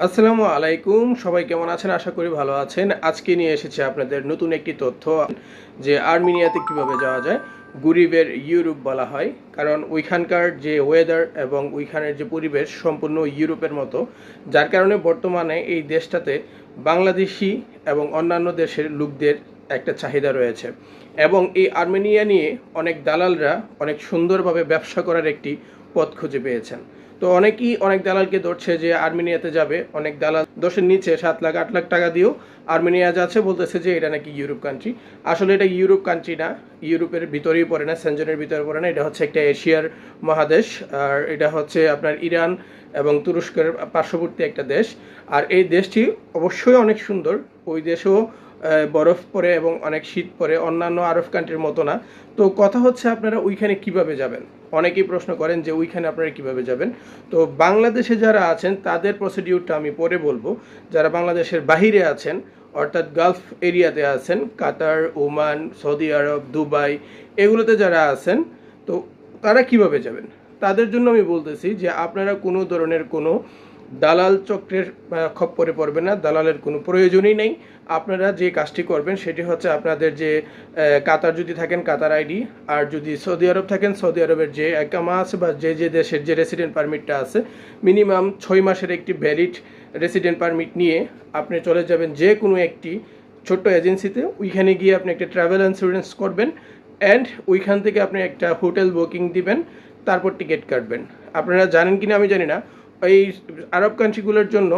আসসালামু আলাইকুম, সবাই কেমন আছেন? আশা করি ভালো আছেন। আজকে নিয়ে এসেছি আপনাদের নতুন একটি তথ্য যে আর্মেনিয়াতে কীভাবে যাওয়া যায়, গরিবের ইউরোপ বলা হয়। কারণ ওইখানকার যে ওয়েদার এবং ওইখানের যে পরিবেশ সম্পূর্ণ ইউরোপের মতো। যার কারণে বর্তমানে এই দেশটাতে বাংলাদেশি এবং অন্যান্য দেশের লোকদের একটা চাহিদা রয়েছে। এবং এই আর্মেনিয়া নিয়ে অনেক দালালরা অনেক সুন্দরভাবে ব্যবসা করার একটি পথ খুঁজে পেয়েছেন। তো অনেকেই অনেক দালালকে ধরছে যে আর্মেনিয়াতে যাবে। অনেক দালাল দশের নিচে সাত লাখ, আট লাখ টাকা দিয়েও আর্মেনিয়া যাচ্ছে, বলতেছে যে এটা নাকি ইউরোপ কান্ট্রি আসলে এটা ইউরোপ কান্ট্রি না, ইউরোপের ভিতরেই পড়ে না সেঞ্জনের ভিতরে পড়ে না। এটা হচ্ছে একটা এশিয়ার মহাদেশ, আর এটা হচ্ছে আপনার ইরান এবং তুরস্কের পার্শ্ববর্তী একটা দেশ। আর এই দেশটি অবশ্যই অনেক সুন্দর। ওই দেশেও বরফ পড়ে এবং অনেক শীত পড়ে অন্যান্য আরব কান্ট্রির মতো না। তো কথা হচ্ছে আপনারা ওইখানে কীভাবে যাবেন? অনেকেই প্রশ্ন করেন যে ওইখানে আপনারা কীভাবে যাবেন? তো বাংলাদেশে যারা আছেন, তাদের প্রসিডিউরটা আমি পরে বলব। যারা বাংলাদেশের বাহিরে আছেন, অর্থাৎ গালফ এরিয়াতে আছেন, Qatar, Oman, Saudi Arab, Dubai, এগুলোতে যারা আছেন, তো তারা কীভাবে যাবেন? তাদের জন্য আমি বলতেছি যে আপনারা কোনো ধরনের কোনো দালাল চক্রের খপ্পরে পড়বে না, দালালের কোনো প্রয়োজনই নেই। আপনারা যে কাজটি করবেন, সেটি হচ্ছে আপনাদের যে কাতার যদি থাকেন, কাতার আইডি, আর যদি সৌদি আরব থাকেন, সৌদি আরবের যে একামা আছে বা যে যে দেশের যে রেসিডেন্ট পারমিটটা আছে মিনিমাম ছয় মাসের একটি ভ্যালিড রেসিডেন্ট পারমিট নিয়ে আপনি চলে যাবেন যে কোনো একটি ছোট্ট এজেন্সিতে ওইখানে গিয়ে আপনি একটা ট্রাভেল ইন্স্যুরেন্স করবেন অ্যান্ড ওইখান থেকে আপনি একটা হোটেল বুকিং দিবেন, তারপর টিকিট কাটবেন। আপনারা জানেন কিনা আমি জানি না। এই আরব কান্ট্রিগুলোর জন্য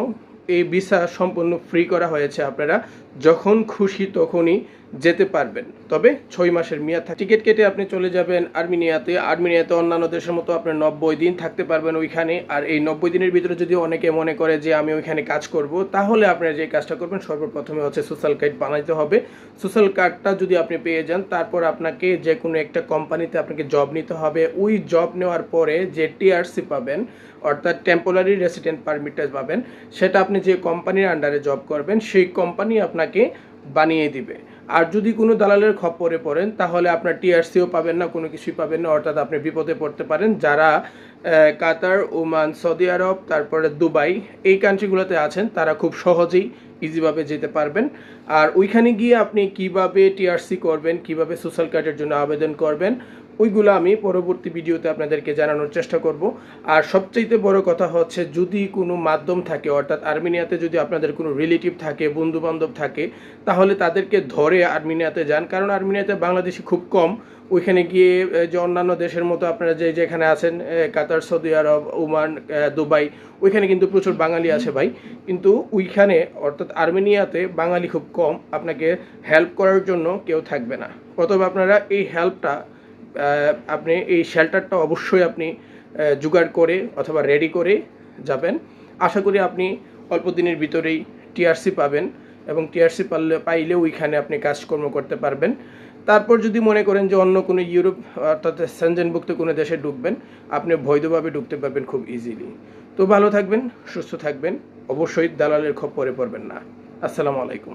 এই ভিসা সম্পূর্ণ ফ্রি করা হয়েছে আপনারা। যখন খুশি তখনই যেতে পারবেন। তবে ছয় মাসের মেয়াদ টিকিট কেটে আপনি চলে যাবেন আর্মেনিয়াতে। আর্মেনিয়াতে অন্যান্য দেশের মতো আপনার নব্বই দিন থাকতে পারবেন ওইখানে। আর এই নব্বই দিনের ভিতরে যদি অনেকে মনে করে যে আমি ওইখানে কাজ করব, তাহলে আপনারা যে কাজটা করবেন, সর্বপ্রথমে হচ্ছে সোশ্যাল কার্ড বানাইতে হবে। সোশ্যাল কার্ডটা যদি আপনি পেয়ে যান, তারপর আপনাকে যে কোনো একটা কোম্পানিতে আপনাকে জব নিতে হবে। ওই জব নেওয়ার পরে যে টিআরসি পাবেন, অর্থাৎ টেম্পোরারি রেসিডেন্ট পারমিটটা পাবেন, সেটা আপনি যে কোম্পানির আন্ডারে জব করবেন, সেই কোম্পানি আপনাকে বানিয়ে দিবে। আর যদি কোনো দালালের খপ্পরে পড়েন, তাহলে আপনার টিআরসিও পাবেন না, কোনো কিছুই পাবেন না। অর্থাৎ আপনি বিপদে পড়তে পারেন। যারা কাতার, ওমান, সৌদি আরব, তারপরে দুবাই এই কান্ট্রিগুলোতে আছেন, তারা খুব সহজেই ইজিভাবে যেতে পারবেন। আর ওইখানে গিয়ে আপনি কীভাবে টিআরসি করবেন, কীভাবে সোশ্যাল কার্ডের জন্য আবেদন করবেন ওইগুলো আমি পরবর্তী ভিডিওতে আপনাদেরকে জানানোর চেষ্টা করব। আর সবচাইতে বড় কথা হচ্ছে, যদি কোনো মাধ্যম থাকে, অর্থাৎ আর্মেনিয়াতে যদি আপনাদের কোনো রিলেটিভ থাকে বন্ধু বান্ধব থাকে, তাহলে তাদেরকে ধরে আর্মেনিয়াতে যান। কারণ আর্মেনিয়াতে বাংলাদেশি খুব কম। ওইখানে গিয়ে যে অন্যান্য দেশের মতো আপনারা যে যেখানে আছেন Qatar, Saudi Arab, Oman Dubai, ওইখানে কিন্তু প্রচুর বাঙালি আছে ভাই। কিন্তু ওইখানে, অর্থাৎ আর্মেনিয়াতে বাঙালি খুব কম। আপনাকে হেল্প করার জন্য কেউ থাকবে না। অথবা আপনারা এই হেল্পটা আপনি এই শেল্টারটা অবশ্যই আপনি জোগাড় করে অথবা রেডি করে যাবেন। আশা করি আপনি অল্প দিনের ভিতরেই টিআরসি পাবেন এবং টিআরসি পারলে পাইলে ওইখানে আপনি কাজকর্ম করতে পারবেন। তারপর যদি মনে করেন যে অন্য কোনো ইউরোপ অর্থাৎ সেনজেনভুক্ত কোনো দেশে ঢুকবেন, আপনি বৈধভাবে ঢুকতে পারবেন খুব ইজিলি তো ভালো থাকবেন, সুস্থ থাকবেন, অবশ্যই দালালের খপ্পরে পড়বেন না। আসসালামু আলাইকুম।